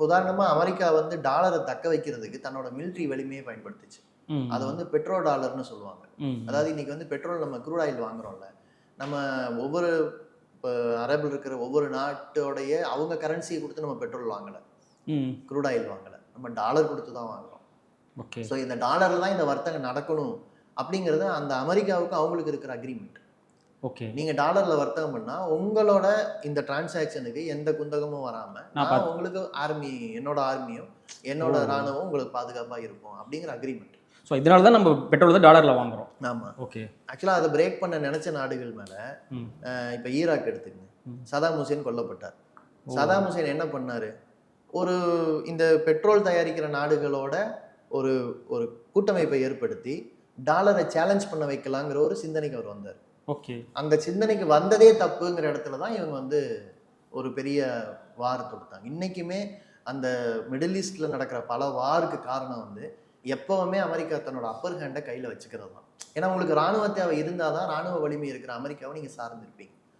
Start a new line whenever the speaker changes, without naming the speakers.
உதாரணமா அமெரிக்கா வந்து டாலரை தக்க வைக்கிறதுக்கு தன்னோட மிலிட்ரி வலிமையை பயன்படுத்துச்சு. அதை வந்து பெட்ரோ டாலர்னு சொல்லுவாங்க. அதாவது இன்னைக்கு வந்து பெட்ரோல் நம்ம க்ரூட் ஆயில் வாங்குறோம்ல நம்ம ஒவ்வொரு இப்போ அரபில் இருக்கிற ஒவ்வொரு நாட்டோடைய அவங்க கரன்சியை கொடுத்து நம்ம பெட்ரோல் வாங்கலை. க்ரூட் ஆயில் வாங்கலை. நம்ம டாலர் கொடுத்து தான் வாங்குறோம்.
ஓகே.
ஸோ இந்த டாலரில் தான் இந்த வர்த்தகம் நடக்கணும் அப்படிங்கிறது அந்த அமெரிக்காவுக்கும் அவங்களுக்கு இருக்கிற அக்ரிமெண்ட்
ஓகே.
நீங்க டாலர்ல வர்த்தகம் பண்ணா உங்களோட இந்த டிரான்சாக்ஷனுக்கு எந்த குந்தகமும் வராம
நான்
உங்களுக்கு ஆர்மி என்னோட ஆர்மியும் என்னோட. ராணுவம் உங்களுக்கு பாதுகாப்பா இருக்கும் அப்படிங்கிற அக்ரிமெண்ட்
ஸோ இதனால தான் நம்ம பெட்ரோல் வந்து டாலரில் வாங்குறோம்.
ஆமா.
ஓகே.
ஆக்சுவலா அதை பிரேக் பண்ண நினைச்ச நாடுகள் மேல இப்ப ஈராக் எடுத்துக்கங்க. சதாம் ஹுசேன் கொல்லப்பட்டார். சதாம் ஹுசேன் என்ன பண்ணாரு? ஒரு இந்த பெட்ரோல் தயாரிக்கிற நாடுகளோட ஒரு ஒரு கூட்டமைப்பை ஏற்படுத்தி டாலரை சேலஞ்ச் பண்ண வைக்கலாங்கிற ஒரு சிந்தனைக்கு அவர் வந்தார்.
ஓகே.
அந்த சிந்தனைக்கு வந்ததே தப்புங்கிற இடத்துல தான் இவங்க வந்து ஒரு பெரிய வார் தொடுத்தாங்க. இன்றைக்குமே அந்த மிடில் ஈஸ்டில் நடக்கிற பல வாருக்கு காரணம் வந்து எப்பவுமே அமெரிக்கா தன்னோட அப்பர் ஹேண்டை கையில் வச்சுக்கிறது தான். ஏன்னா உங்களுக்கு ராணுவ தேவை இருந்தால் தான் ராணுவ வலிமை இருக்கிற அமெரிக்காவை நீங்கள் சார்ந்திருப்பீங்க.